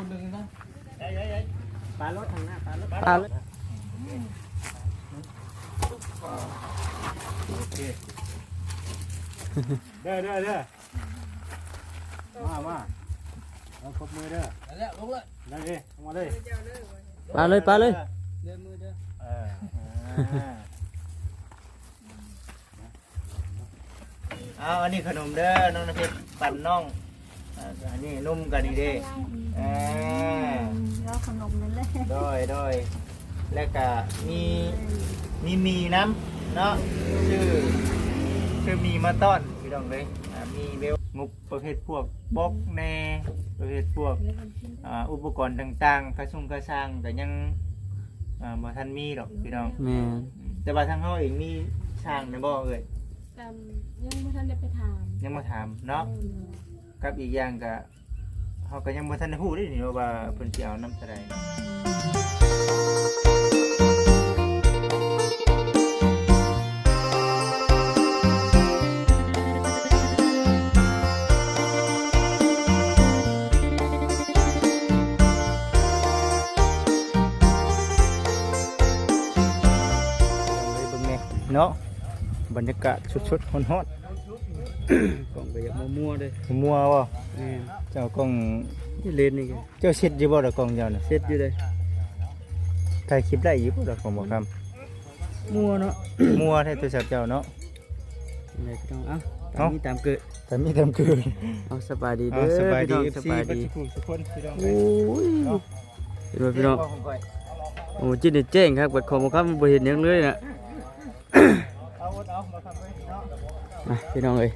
คนหนึ่งนะปลารถทางหน้าปลารถปลาเลยโอเคเด้อเด้อเด้อมามาเอาครบมือเด้อแล้วลงเลยนั่นดิลงมาเลยปลาเลยปลาเลยเดินมือเด้อเออเอาอันนี้ขนมเด้อน้องน้ำเพชรปั่นน้อง อ่าอันนี้นุ่มกันนี่เด้อ่าเราขนมนั่นแหละโดยโดยแล้วก็มีมีมีน้ำเนาะชื่อชื่อมีมาต้อนพี่น้องเลยอ่ามีเบลงบประเภทพวกบล็อกแน่ประเภทพวกอ่าอุปกรณ์ต่างๆกระซุ่งกระช่างแต่ยังอ่าบ่ทันมีหรอกพี่น้อง แม่นแต่ว่าทางเฮาเองมีช่างในบ่เอ่ยกันยังไม่ทันได้ไปถามยังมาถามเนาะ กับอีกอย่างก็เฮาก็ยังบ่ทันได้ฮู้เด้นี่ว่าเพิ่นสิเอานำเท่าใดเนาะบรรยากาศชุดๆฮอนๆ กล่องก็อย่ามัวๆเด้อๆมัวบ่แม่นเจ้ากล้องนี่เล่นนี่ก็เจ้าเช็ดอยู่บ่ดอกกล้องเจ้าน่ะเสร็จอยู่เด้อถ่ายคลิปได้อยู่บ่ดอกกล้องบ่ครับมัวเนาะมัวแท้ตัวสับเจ้าเนาะยังไงพี่น้องเอ้าตาเอ้ามนี้ตามเกิดแต่มีกำคือเอาสบายดีเอาเด้อสบายดี พี่น้อง FC สบายบัดดีทุกทุกคนพี่น้องโอ้ยเนาะเห็นไหมพี่น้องโอ้จิตเด็ดแจ้งครับบัดของบ่ครับมันบ่เห็นหยังเลยน่ะเอาอดเอามาทำไว้เนาะ มาพี่น้องเอ้ย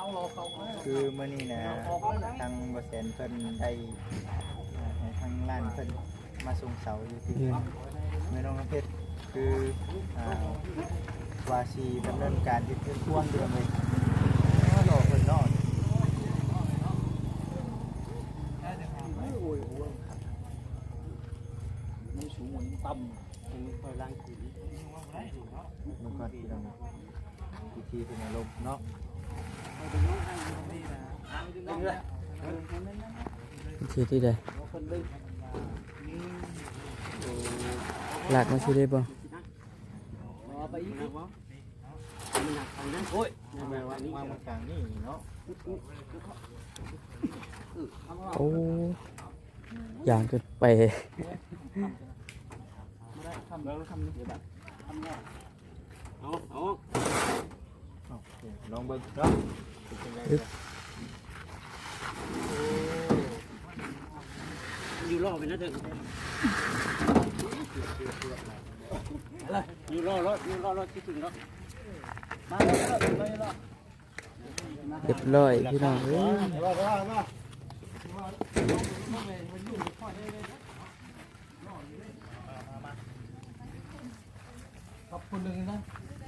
อารอเขาคือมื้อนี้นะทางบ่แสนเพิ่นได้อ่าให้ทางร้านเพิ่นมาส่งเสาอยู่ที่แม่น้องน้ำเพชรคืออ่าวาชีดำเนินการที่เพิ่นควรเรื่องเลย ก่อนที่เราพิธีเป็นอารมณ์เนาะวิธีที่ใดหลักมาสิได้บ่ไปอีกโอ้ยาว่านี่มากลางนี่เนาะโอ้อย่างเกินไป เอาเอาลองเบิ่งเนาะเป็นจังไดเด้ออยู่รอไปนะเด้อะไรอยู่รอรถอยู่รอรถที่ถึงรถมาแล้วมาแล้วเรียบร้อยพี่น้องเอ้ยขอบคนหนึ่งนะ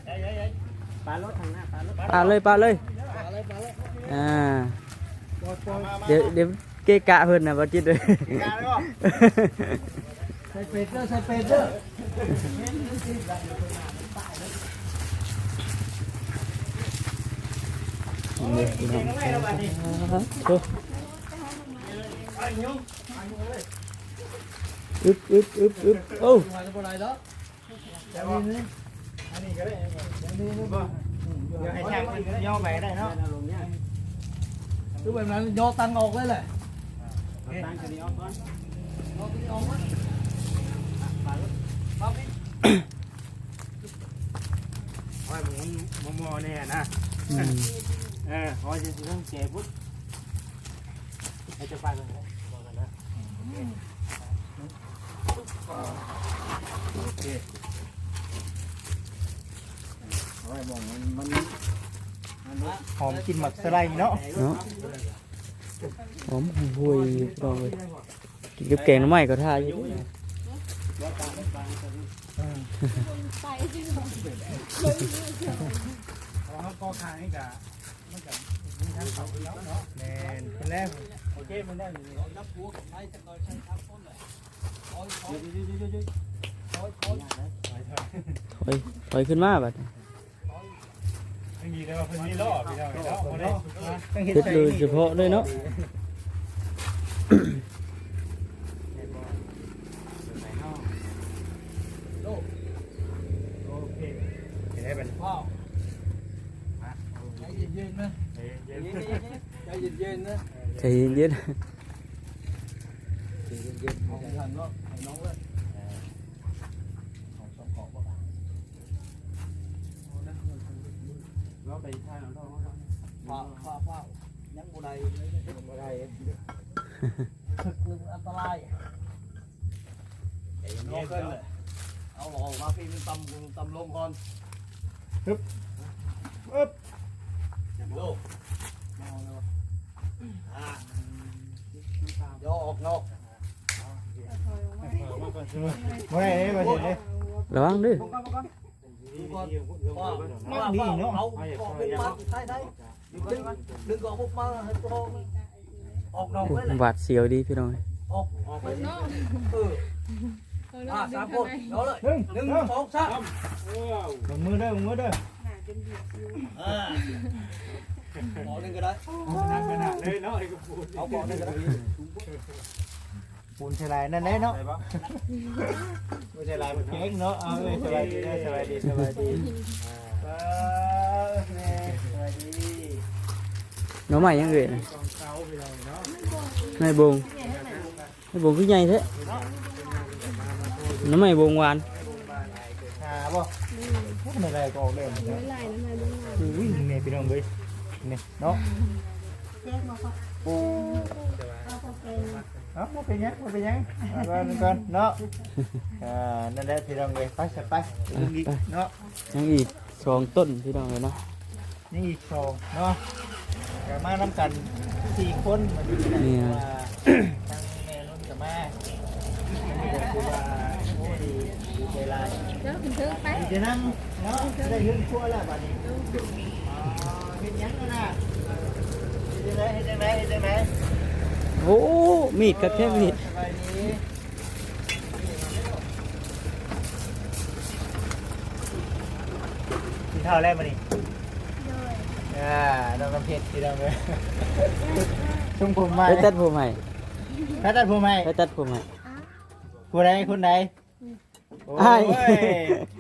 ปลารถทางหน้าปลารถปาเลยปาเลยอ่าเดี๋ยวเดี๋ยวเกะกะเพิ่นน่ะบ่จิตเลยกลางเลยบ่ใส่เป็ดเด้อใส่เป็ดเด้อนี่พี่น้องโอ้อึบอึบอึบอึบโอ้ มาจะบ่ได้แล้วอันนี้อันนี้ก็ได้อันนี้บ่เดี๋ยวให้ช่างเพิ่นย่อไปไมั้ยโอ้ยมันมอๆแน่นะอืมเออพอจะสิต้องเจ็บปุ๊บให้เจะไปกันเลยบอกกันนะโอเคโอ้ยมองมันมันหอมกินหมักสไลด์เนาะเนาะหอมห่วยๆพี่น้องเอ้ยกินกับแกงหน่อไม้ก็ท่าอยู่ไปจังเขาก็ขายให้กับมันกับแม่นเป็นแล้วโอเคมันได้อยู่นับพวกใช้จะก่อนใช้ทับต้นเลยโอ้ยโอ้ยโอ้ยโอ้ยโอ้ยโอ้ยโอ้ยถอยถอยขึ้นมาบัดไม่มีเลยว่าเพิ่นมีล้อพี่น้องเนาะบ่ได้ต้องเฮ็ดเฮ็ดใจโดยเฉพาะเลยเนาะโอเคเห็นได้เป็นว้าวใจเย็นๆนะเย็นใจเย็นๆนะใจเย็นของทันเนาะให้น้องเลยของสองของบ่เราไปทางเราฟ้าฟ้าฟ้ายังบ่ได้บ่ได้คืออันตรายน้องเกินเลยเอาออกมาพี่มันตำตำลงก่อน ปึ๊บปึ๊บโลกอ่าย่อออกนอกบ่ได้เด้บ่เห็นเด้ๆระวังเด้อดูก่อนว่าว่าว่าเอาออกมาใช่ได้ดึงดึงออกมาให้ตัวออกนอกไว้เลยหวาดเสียวดีพี่น้องออกออกไปเออ อ่าสามคนเอาเลยหนึ่งหนึ่งสองสามลงมือเด้อลงมือเด้ออ่าหมอหนึ่งก็ได้นักขนาดเลยเนาะไอ้กปูเอาบอกหนึ่งก็ได้ปูนใช่ลายนั่นแหละเนาะบ่ใช่ลายมันแข็งเนาะเอาเลยสบายดีเด้อสบายดีสบายดีอ่าแม่สบายดีหน้อ น้องเนาะนายบงนายบงคือใหญ่แท้หน้องใหม่บงหวานหาบ่ไม่ได้ก็ออกเล่นไม่เนาะไหลน้ำมันลงมาอุ้ยนี่พี่น้องเว้ยนี่เนาะแจ้งมาครับเอาพอเป็นเอ้าบ่เป็นหยังบ่เป็นหยังเอาก่อนก่อนเนาะอ่านั่นแหละพี่น้องเว้ยไปสิไปเนาะยังอีกสองต้นพี่น้องเลยเนาะนี่อีกสองเนาะก็มาน้ำกันสี่คนมาดูกันเนี่ยว่าทางแม่นุ่นกับมาอันนี้ก็คือว่าโอ้ ดีดีใจหลายเดี๋ยวคุณซื้อไปดีใจนั่งเนาะได้เงินครัวแล้วบัดนี้อ๋อเฮ็ดหยังกันน่ะเฮ็ดจังไดเฮ็ดจังไดเฮ็ดจังไดโอ้มีดกับแค่มีดสบายดีกินข้าวแล้วมานี่เลยอ่าน้องน้ำเพชรที่เราเลยชุ่มผมมาไปตัดผมให้ถ้าตัดผมไหมไปตัดผมให้คนใดคนใด โอ้อ้ายย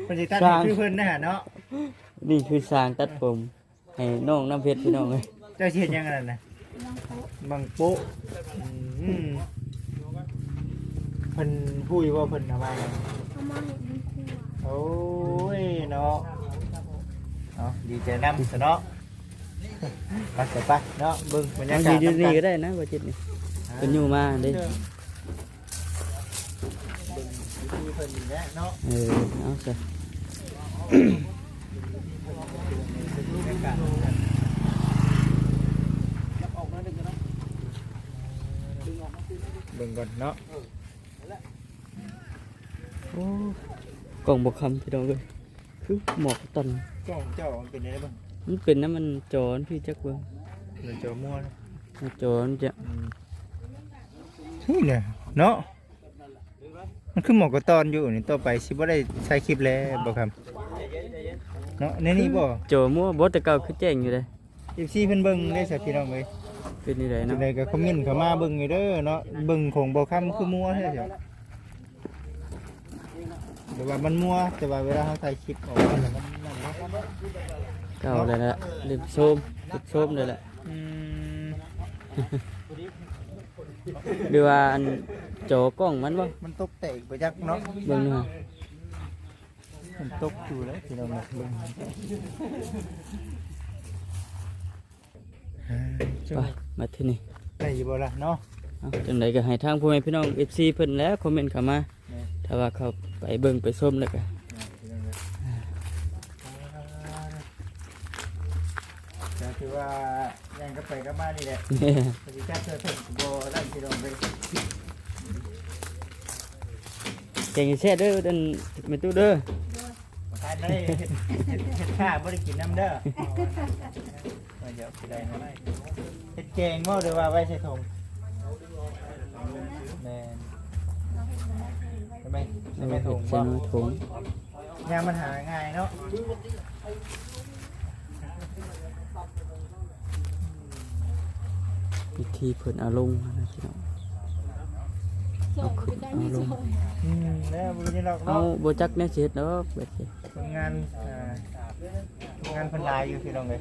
คนที่ตัดให้คือเพิ่นนะฮะเนาะนี่คือสร้างตัดผมให้น้องน้ำเพชรพี่น้องเลยเจ้าเชียนยังไงนะน้องโป๊ะบังโป๊ะอืมเพิ่นพูดว่าเพิ่นเอามาหยังเอามาเห็ดน้ำคั่วโอ้ยเนาะเอาดีใจนำซะเนาะไปเสร็จไปเนาะเบิ่งบรรบายางกาทีศดีนำๆกัก็นได้นะว่าจิตนี่เป็นอยู่มาเด้ เบิ่งวิธีเพิ่นนี่แหละเนาะเออเอาซะจับออกมาหนึ่งก็ได้ดึงออกมาสิเบิ่งก่อนเนาะโอ้กล่องบกคำพี่น้องเลยคือหมอกตันกล้องเจ้ามันเป็นยังไงบ้างมันเป็นน้ำมันจอนพี่จักเบิ้งเดี๋ยวเจ้ามั่วนะมันจอนจะอืมนี่เนี่ยเนาะ มันคือหมอกกระตอนอยู่นี่ต่อไปสิบ่ได้ใช้คลิปแล้วบ่ครับเนาะในนี้บ่จอมั่วบดแต่เก่าคือแจ้งอยู่เลย FC เพิ่นเบิ่งได้สักพี่น้องเอ้ยเป็นนี่ไรจัเนาะงไดก็คอมเมนต์เข้ามาเบิ่งอยู่เด้อเนาะเบิ่งของบ่คำคือมั่วแท้เจ้าแต่ว่ามันมั่วแต่ว่าเวลาเฮาถ่ายคลิปออกมาแล้วมันนั่นเนาะ เก่าเลยละเล่นโซมเล่นโซมเลยละอืมหรือว่าอัน จอกล้องมันบ่มันตกแตกไปจักเนาะเบิ่งหน่อยมันตกอยู่แล้วพี่น้องเนาะเบิ่งอ่าไปจ้ะมาที่นี่ได้อยู่บ่ล่ะเนาะเอาจังไดก็ให้ทางพ่อแม่พี่น้อง FC เพิ่นแล้วคอมเมนต์เข้ามาแม่ถ้าว่าเขาไปเบิ่งไปชมแล้วก็ก็คือว่ายังก็ไปก็มานี่แหละแม่ปฏิจักเธอเพิ่นบ่ได้พี่น้องไป เก่งแช่เด้อเดินแม่ตู้เด้อทานได้เฮ็ดเฮ็ดเฮ็ดข้าบ่ได้กินน้ำเด้อเดี๋ยวสิได้นะเฮ็ดแกงบ่หรือว่าไว้ใส่ถุงแม่นใช่ไหมใช่ไหมถุงใส่บ่มือถุงยามมันหาง่ายเนาะวิธีเพิ่นเอาลงนะพี่น้อง ส่งไปได้ไม่ส่งอืมแล้วบ่นี้เราเอาเนาะบ่จักแนวสิเฮ็ดดอกแบบนี้ทำงานอ่าทำงานเพิ่นหลายอยู่พี่น้องเอ้ย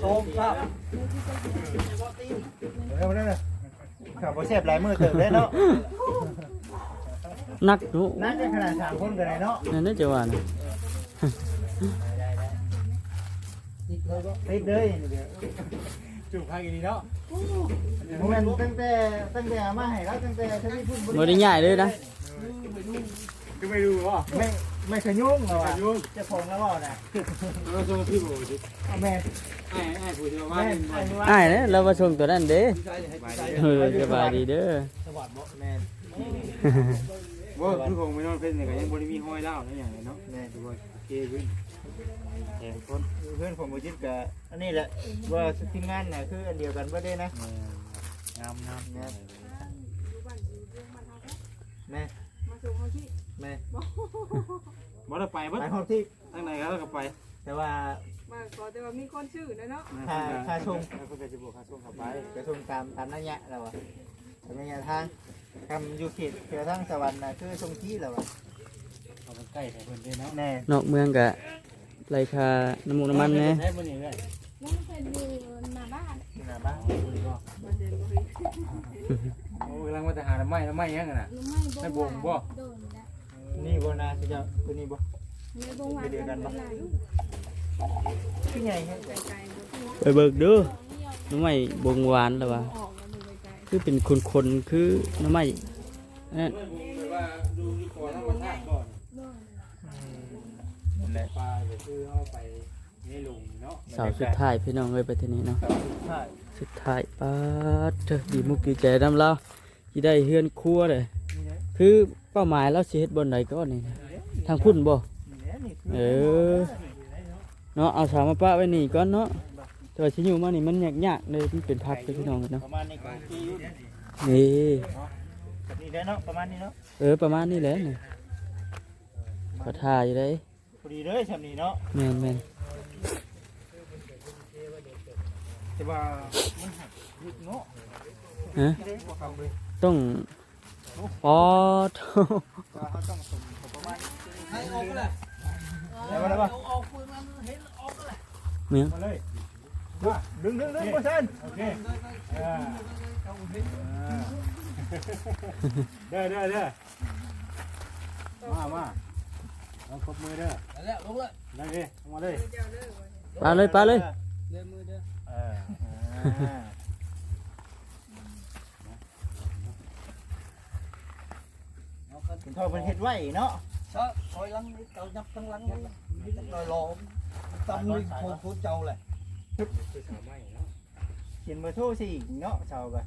โกงครับเร็วๆๆข้าวบ่แซ่บหลายมื้อเติบเลยเนาะนักเนาะนั่นก็ขนาดสามคนก็ได้เนาะนั่นน่าจะว่านะติดเลยเดี๋ยวจูบใครกันดีเนาะผมเป็นตั้งแต่ตั้งแต่เอามาให้แล้วตั้งแต่ทวีพูดบ่ได้ง่ายเลยนะก็ไม่ดูว่า ไม่ไม่ขยุ่งเหรอวะเจะพงแล้วบ่น่ะเราโซ่ที่โบดิเอาแม่ไอ้ไอ้ผู้ที่ว่าแม่เป็นไอ้นี่ว่าอ้ายเด้เรามาส่งตัวนั้นเด้ใช่ให้ใช่เออสบายดีเด้อสวัสดิ์บ่แม่ว่าคือของไม่นอนเป็นเนี่ยก็ยังบริมีห้อยเล่านั่นอย่างไรเนาะแม่ทุกคนโอเคขึ้นคนเพื่อนผมบ่จิตกับอันนี้แหละว่าทีมงานน่ะคืออันเดียวกันบ่ได้นะงามงามแม่ แม่มาส่งเขาที่แม่บ่ได้ไปบ่ไปห้องที่ทางไหนครับก็ไปแต่ว่ามาขอแต่ว่ามีคนชื่อนะเนาะค่าค่าชงแล้วก็จะบวกค่าส่งเข้าไปกระชงตามตามนัยยะแล้วอะตามนัยยะทางคำอยู่เขตเขตทางสวรรค์น่ะคือชงที่แล้วอะเอาไปใกล้แต่เพิ่นด้วยเนาะแน่นอกเมืองก็ไรคาน้ำมูกน้ำมันแหน่ได้มื้อนี้เลยยังเป็นอยู่หน้าบ้านที่หน้าบ้านมาเดินบ่ได้โอ้ กำลังว่าจะหาไม้ไม้ยังน่ะหนูไม่บ่ว่าโดนแล้วนี่บ่นาสิเจ้าตัวนี้บ่ไม่บ่ว่ากันบ่ได้คือใหญ่ครับไกลๆบ่ถูกไปเบิกเด้อน้ำไม้บงหวานแล้วว่าออกแล้วมึงไกลคือเป็นคนๆคือน้ำไม้นั่นว่าดูที่ก่อนธรรมชาติก่อนๆโดนนั่นแหละปลาก็คือเอาไปในหลุมเนาะเสาสุดท้ายพี่น้องเอ้ยไปทีนี้เนาะ ใช่สุดท้ายป้าดเถอะดีมุกดีใจนำเรา ที่ได้เฮือนครัวเลยคือเป้าหมายเราสิเฮ็ดบนไหนก็นี่นะทางพุ่นบ่นี่แหละนี่คือเออเนาะเอาสามมาปะไว้นี่ก่อนเนาะแต่ว่าสิอยู่มานี่มันยากๆเลยมันเป็นพักเลยพี่น้องเนาะประมาณนี้ก็โอเคอยู่นี่นี่แหละเนาะประมาณนี้เนาะเออประมาณนี้แหละนี่ขอทาอยู่ได้พอดีเลยชำนี้เนาะแม่นแม่นแต่ว่ามันหักยึดเนาะฮะที่ได้บ่คำเลย ต้องปอดว่าเขาต้องสมประมาณให้ออกก็แหละแล้วว่าแล้วว่าเอาออกปืนมันเห็นออกก็แหละเมียงมาเลยดึงดึงดึงบ่ซั่นเคอ่าเด้อเด้อเด้อมามาเอาครบมือเด้อนั่นแหละลงเลยนั่นดิมาเลยเจ้าเด้อปเลยปาเลยเดินมือเด้อ เออเอากันถึงทอเป็นเฮ็ดไว้เนาะซะคอยหลังนี่เจ้ายับทั้งหลังนี่ลอยรอตำนี่โคตรเจ้าแหละคือสามไม้เนาะเขียนเบอร์โทรสิเนาะเช้าก็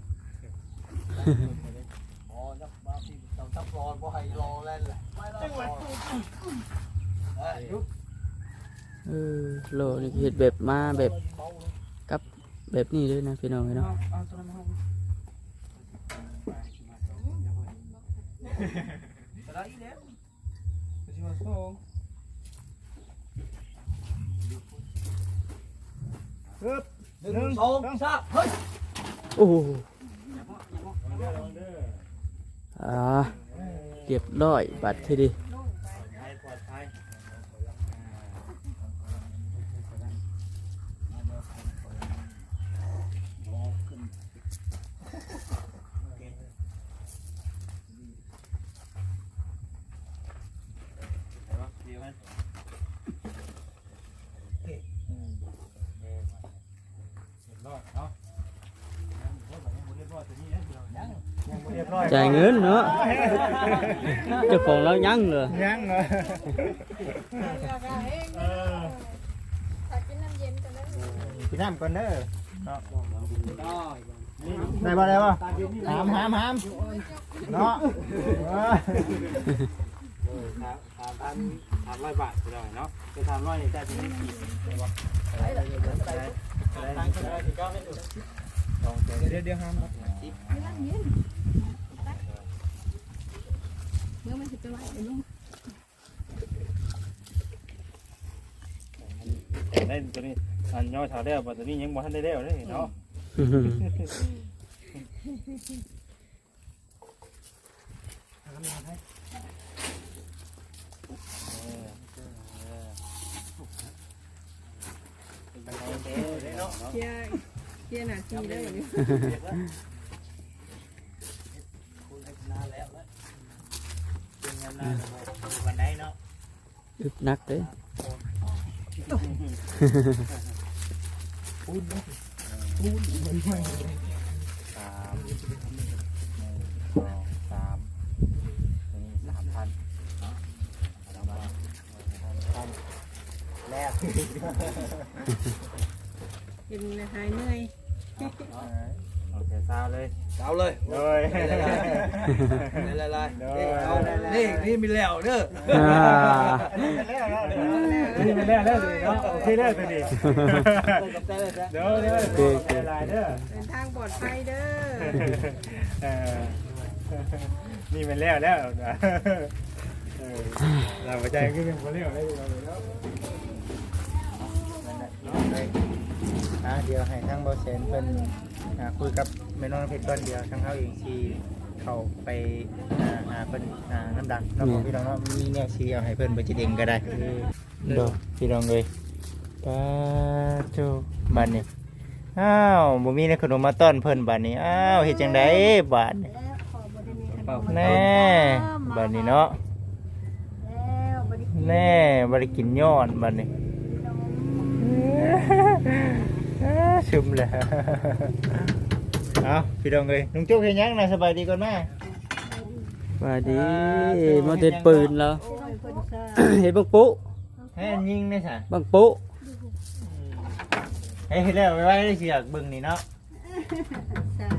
อ๋อยับมาพี่เจ้าจับรอบ่ให้รอแล่นแหละไม่รอเอ้ยยุบเออโลนี่เฮ็ดแบบมาแบบเบาแบบนี้เลยนะพี่น้องเนาะ เดินตรแล้วสิมาส่งปึ๊บหนึ่งสองสามเฮ้ยโอ้โหอ่าเก็บร้อยบัตรทีดี ให้ปลอดภัย ยังบ่เรียบร้อยจ่ายเงินเนาะเจ้าของเรายังเลยยังเหรอเองเออเย็นกันแล้วพี่น้ำก่อนเด้อเนาะได้บ่ได้บ่หามหามหามเนาะ เออสามพันสามร้อยบาทไปเลยเนาะคือสามร้อยนี่แต่ที่นี่กี่เดี๋ยวเดี๋ยวห้ามเมื่อมันจะไปไหวเดี๋ยวลุงได้ตัวนี้อันย่อชาวเดียวตัวนี้ยังบ่ทันได้เดียวเลยเนาะเคลียร์เคลียร์หน้าที่ได้แบบนี้เป็นงานหน้าวันไห นเนาะอึบนัก เด้สามหนึ่งสองสามนี่สามพันเนาะเอามาพันแล้วเป็นหายเหนื่อยโอเคซาเลย เอาเลยโดยละลายเด้อเอานี่นี่มีแล้วเด้ออ่านี่เป็นแล้วแล้วนี่เป็นแล้วแล้วเนาะโอเคแล้วตัวนี้กับใจเลยนะเดี๋ยวเดี๋ยวเดี๋ยวลายเด้อเดินทางปลอดภัยเด้อ เออนี่เป็นแล้วแล้วนะเออเราไปใจก็เป็นคนเลี้ยวได้เราเลยเนาะ อะเดี๋ยวให้ทางบอเซนเพิ่นอ่าคุยกับแม่น้องเพชรก่อนเดียวทางเขาเองที่เขาไปอ่าหาเพิ่นอ่าน้ำดังเนาะผมพี่น้องเนาะมีแนวชี้เอาให้เพิ่นไปจิตเองก็ได้เด้อพี่น้องเลยป้าโจบัดนี้อ้าวบ่มีในขนมมาต้อนเพิ่นบัดนี้อ้าวเฮ็ดจังไดบัดนี้แล้วขอบริเวณแน่บัดนี้เนาะแล้วบริแน่บ่ได้กินย้อนบัดนี้ ซึมเลยเอาพี่ดองเลยลุงจุกเห็นยังนะสบายดีก่อนแม่ว่าดีมาเด็ดปืนแล้วโอ้ยคนซ่าเห็นบังปุ๊ให้อันยิงได้สะบังปุ๊ให้เห็นแล้วไว้ไว้ได้เสียกเบึงนี่เนาะซ่า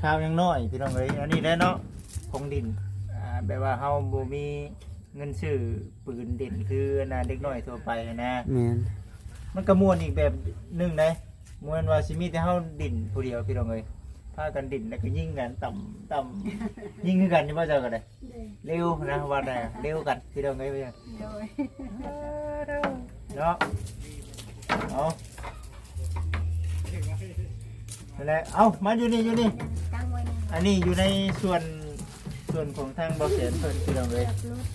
ข้าวยังน้อยพี่ดองเลยอันนี้ได้เนาะของดินอ่าแบบว่าเฮาบ่มีเงินซื้อปืนเด่นคืออันนาเด็กน้อยทั่วไปนะแม่นมันก็ม่วนอีกแบบหนึงเลย ม่วนว่าสิมีแต่เฮาดินผู้เดียวพี่ดองเลยพากันดินแล้วก็ยิงกันต่ำต่ำยิงคือกันนี่บ่เจ้าก็ได้เร็วนะว่าได้เร็วกันพี่ดองเลยพี่โดยเนาะเอานั่นแหละเอามาอยู่นี่อยู่นี่ ตั้งไว้ในอันนี้อยู่ในส่วนส่วนของทางบอเสียนเพิ่นพี่น้องเลยรถ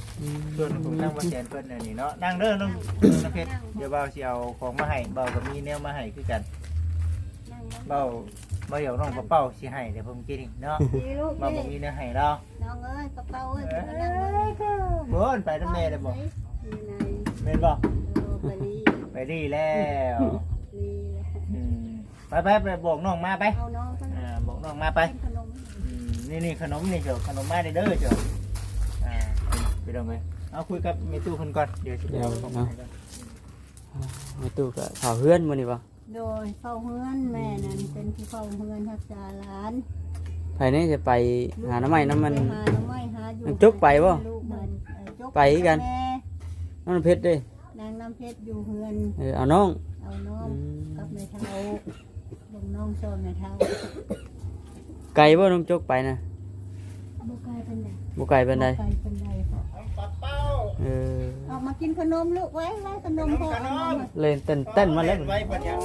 ส่วนของทางบอเสียนเพิ่นอันนี้เนาะนั่งเด้อน้องน้องเพชรเดี๋ยวเบาสิเอาของมาให้เบาก็มีแนวมาให้คือกันนั่งนั่ง เบาเบาเดี๋ยวน้องกระเป๋าสิให้เดี๋ยวผมกินเนาะดีลูกเบาบ่นี่มีเนื้อให้เราน้องเอ้ยกระเป๋าเอ้ยเอ้นั่งเลยยบ่นไปน้ำแม่ได้บ่นี่ในแม่นบ่โอ้ไปดีไปดีแล้วดีเลยอืมไปไปไปบอกน้องมาไปเอาน้องทั้งอ่าบอกน้องมาไปกินขนมอืมนี่นี่ขนมนี่เจ้าขนมมาได้เด้อเจ้าอ่าไปดองเลยเอาคุยกับเมตู้คนก่อนเดี๋ยวสิเอาของมาให้ก่อนไอ้ตู้ก็ข่าวเฮือนมื้อนี้บ่ โดยเฝ้าเฮือนแม่นั่นเป็นผู้เฝ้าเฮือนรักษาหลานภายในจะไปหาน้ำใหม่น้ำมันหาน้ำไม้หาอยู่น้ำจุ๊บไปบ่ลูกมันเอ่อจุ๊บไปกัน แม่น้ำเพชรเด้นางน้ำเพชรอยู่เฮือนเออเอาน้องเอาน้องอืมกับแม่เท้าลงน้องชอบแม่เท้าไกลบ่น้องจกไปนะบุกไก่เป็นไงบ่ไกลปานใดไก่เป็นไงพ่อปัด เป้าเออออกมากินขนมลูกไว้ไว้ขนมพ่อเอานมมาเล่นเต้นเต้นมาแล้วเนไว้ปัญญัง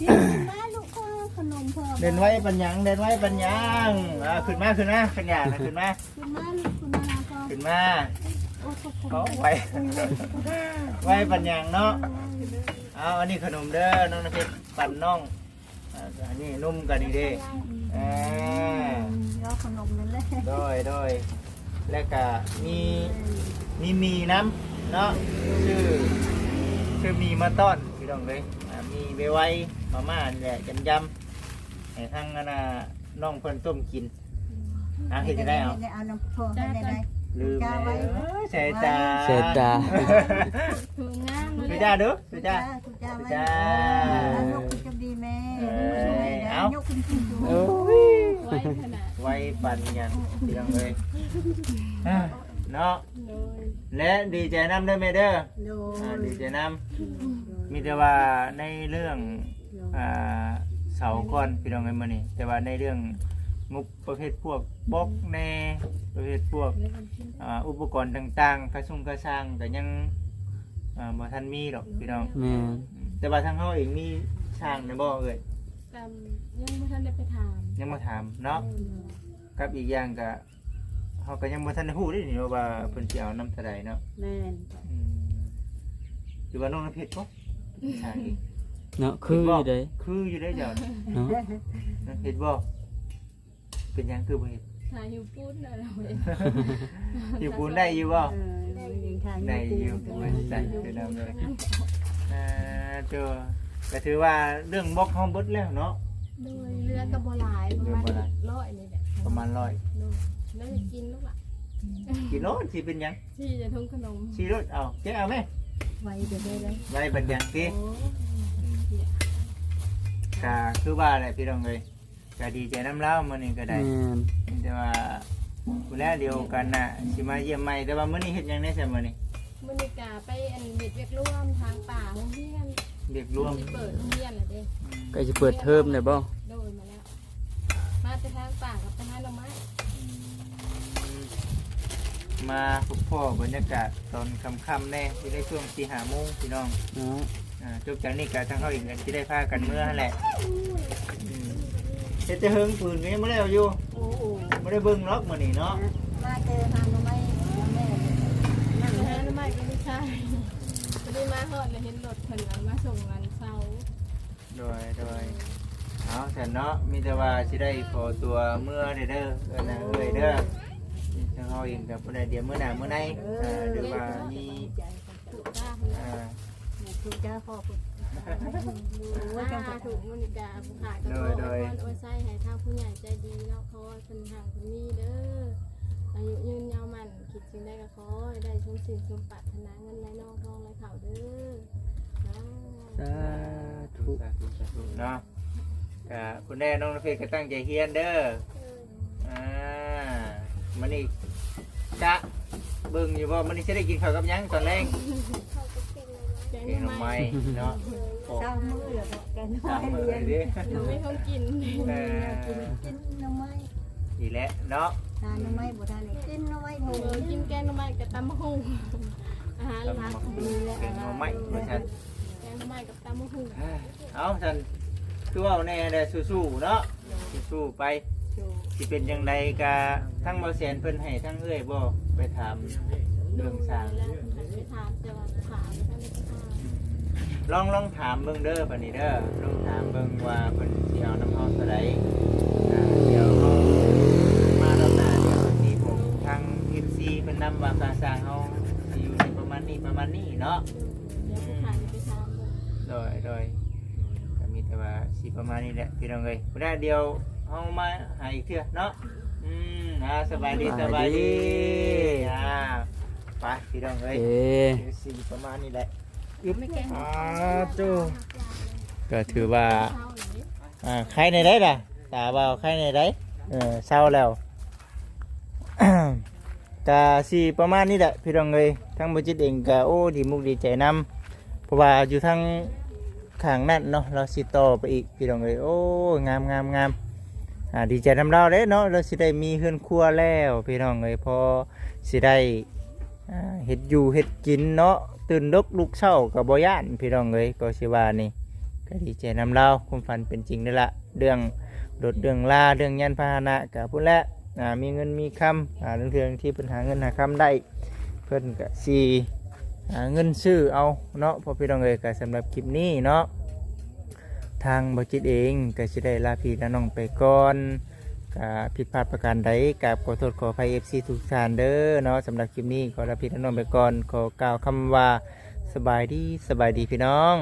กินมาลูกพ่อขนมพ่อเดินไว้ปัญญังเดินไว้ปัญญังอ่าขึ้นมาขึ้นมาปัญญานะขึ้นมากินมาลูกคุณมาพ่อขึ้นมาโอ้ขอบคุณเขาไว้ไว้ปัญญังเนาะเอาอันนี้ขนมเด้อน้องน้ำเพชรปั่นน้องอ่าอันนี้นุ่มกันนี่เด้อ่ารอขนมนั่นแหละ โดยโดย แล้วก็มีมีมีน้ำเนาะชื่อชื่อมีมาต้อนพี่น้องเลยอ่ามีเบไว้มาม่าเนี่ยยำยำให้ทั้งนั่นน่ะน้องเพิ่นต้มกินอะเห็นจะได้เอาเอาน้ำพ่อให้ได้ได้ลืมจ้าไว้เลยเสียจ้าเสียจ้าถูกงามสุจ้าดูสุจ้าทุกจ้าจ้าลูกจะดีแม่เอ้ายกขึ้นขึ้นดู โอ้ย ไว้ขนาด ไว้ปันยังเพียงเลยอะเนาะโดยและดีใจน้ำเด้อแม่เด้อโดอ่าดีใจน้ำมีแต่ว่าในเรื่องอ่าเสาก่อนพี่น้องไอ้มานี่แต่ว่าในเรื่องงบประเภทพวกบล็อกแน่ประเภทพวก อ่าอุปกรณ์ต่างๆกระชุ่มกระช่างแต่ยังอ่าบ่ทันมีหรอกพี่น้อง แม่นแต่ว่าทางเฮาเองมีช่างนะบ่เอ่ย จำยังไม่ทันได้ไปถามยังมาถามเนาะกับอีกอย่างก็เฮาก็ยังบ่ทันได้ฮู้เด้นี่ว่าเพิ่นสิเอานำเท่าใดเนาะแม่นอืมหรือว่าน้องน้ำเพชรบ่ช่างอีกเนาะคืออยู่เด้คืออยู่ได้เจ้าน่ะเนาะเห็นบ่เป็นหยังคือบ่เห็นถ่ายหิวพูดนะเราเองอยู่ปูนได้อยู่บ่เออยังทางได้อยู่ไม่ใส่คือนํเลยอ่าเจ้า ก็ถือว่าเรื่องบล็อกเฮาเบิดแล้วเนาะ โดยเรือกระบอหลายประมาณเรือบ่หลาย ร้อยนี่แหละประมาณ100โดยแล้วจะกินลูกหล่ะกิโลสิเป็นหยังที่จะทุ่งขนมสิรถเอาแกเอาไหมไว้เดี๋ยวได้เลยไว้บัดหยังติโอ้ก็คือว่าแหละพี่น้องเอ้ยก็ดีใจน้ำเล่ามื้อนี้ก็ได้ แม่นแต่ว่าผู้แลเดียวกันน่ะสิมาเยี่ยมใหม่แต่ว่ามื้อนี้เฮ็ดหยังได้ซะมื้อนี้ บรรยากาศไปอันเด็ดเวียกร่วมทางป่าโรงเรียน เรียกรวมที่เปิดโรงเรียนน่ะเด้ใกล้จะเปิดเทอมได้บ่โดยมาแล้ว มาแต่ทางป่ากับไปหาหน่อไม้มาพบพ่อบรรยากาศตอนค่ำๆแน่ที่ได้ช่วงสี่ห้าโมงพี่น้องเนาะอ่าจบจากนี้ก็ทางเขาอีกที่ได้พากันเมื่อนั่นแหละอืมเฮ็ดจะเฮิงปืนก็ยังไม่ได้เอาอยู่โอ้โหไม่ได้เบิ่งล็อกมื้อนี้เนาะมาเจอทางมาไม่แม่นั่งไปให้หาหน่อไม้ก็ไม่ใช่ พอดีมาฮอดเลยเห็นรถเพิ่นเอามาส่งงานเช้าโดยโดยเอาแต่เนาะมีแต่ว่าสิได้ขอตัวเมื่อเด้อเด้อเออนะเอ้ยเด้อทางเขาเองกับบ่ได้เดี๋ยวมื้อหน้ามื้อในอ่าหรือว่ามีถูกจ้าคุณอ่า ถูกจ้าพ่อคุณว่าจังถูกมนิกาผู้ขายก็ขออวยพรอวยไส้ให้ทางผู้ใหญ่ใจดีเนาะขอให้เพิ่นห่างเพิ่นมีเด้อ อายุยืนยาวมันคิดสิ่งใดก็ขอให้ได้สมสิ่งสมปรารถนาเงินไหลนองทองไหลเข่าเด้อสาสาธุเนาะก็คุณแม่น้องน้ำเพชรก็ตั้งใจเฮียนเด้ออ่ามันนี่กะเบิ่งอยู่ว่ามันนี่จะได้กินข้าวกับหยังตอนแรกแกงกินหน่อทำไมไม้เนาะเช้ามือแล้วแกน้ตาอมยมือเรียนดิหนูไม่ต้องกิน เออกินกินน้ำไม้ ดีแล้วเนาะทานน้ำไม้บ่ทานกินน้ำไม้เอโหอกินแกงหน่อไม้กับตำมะฮุ่งอาหารหทำลัมากเป็นหน่อไม้เหมือนกันแกงหน่อไม้กับตำมะฮุ่งเอาฉันคือว่าแน่ได้สู้ๆเนาะสู้ๆไปสิเป็นยังไงกะทั้งบ่แสนเพิ่นให้ทั้งเอ้ยบ่ไปถามเรื่องสร้าง แล้วไปถามจะว่าถามท่านไม่ถามลองลองถามเบิ่งเด้อปานนี้เด้อลองถามเบิ่งว่าเพิ่นสิเอาน้ำเฮาเท่าใดอ่าเดี๋ยวเฮามาแล้วหน้าเดี๋ยวสิผมทาง FC เพิ่นนำ ว่าค่าสร้างเฮาสิอยู่ในประมาณนี้ประมาณนี้เนาะเดี๋ยวไปถามไปถามเลยโดยโดยก็มีแต่ว่าสิประมาณนี้แหละพี่น้องเอ้ยบ่ได้เดียวเฮามาหาอีกเทื่อเนาะอืมอ่าสบายดีสบายดีอ่าไปพี่น้องเอ้ยเอ้เดี๋ยวสิประมาณนี้แหละไม่แกงอ่าจูก็ถือว่า เช้าอย่างนี้ อ่าใครในได้ล่ะตาเบาใครในได้เออเศร้าแล้ว กะสีประมาณนี้แหละพี่น้องเลยทั้งบริจิตเองกะโอ้ดีมุกดีใจนำเพราะว่าอยู่ทั้งข้างนั่นเนาะเราสิต่อไปอีกพี่น้องเลยโอ้งามงามงามอ่าดีใจนำเราเด้เนาะเราสิได้มีเฮือนครัวแล้วพี่น้องเลยพอสิได้เฮ็ดอยู่เฮ็ดกินเนาะตื่นดกลุกเช้ากับบ่ย่านพี่น้องเลยก็สิว่านี่ก็ดีใจนำเราความฝันเป็นจริงนี่ละเรื่องรถเรื่องลาเรื่องยันพาหนะกับพุ่นแหละ อ่ามีเงินมีคำอ่าเรื่องเรื่องที่ปัญหาเงินหาคำได้ เพิ่นก็สีหาเงินซื้อเอาเนาะพอพี่น้องเอ๋ยก็สำหรับคลิปนี้เนาะทางบจิตเองก็จะได้ลาพี่และน้องไปก่อนก็ผิดพลาดประการใดกับขอโทษขออภัยเอฟซีทุกท่านเด้อเนาะสำหรับคลิปนี้ขอลาพี่และน้องไปก่อนขอกล่าวคำว่าสบายดีสบายดีพี่น้อง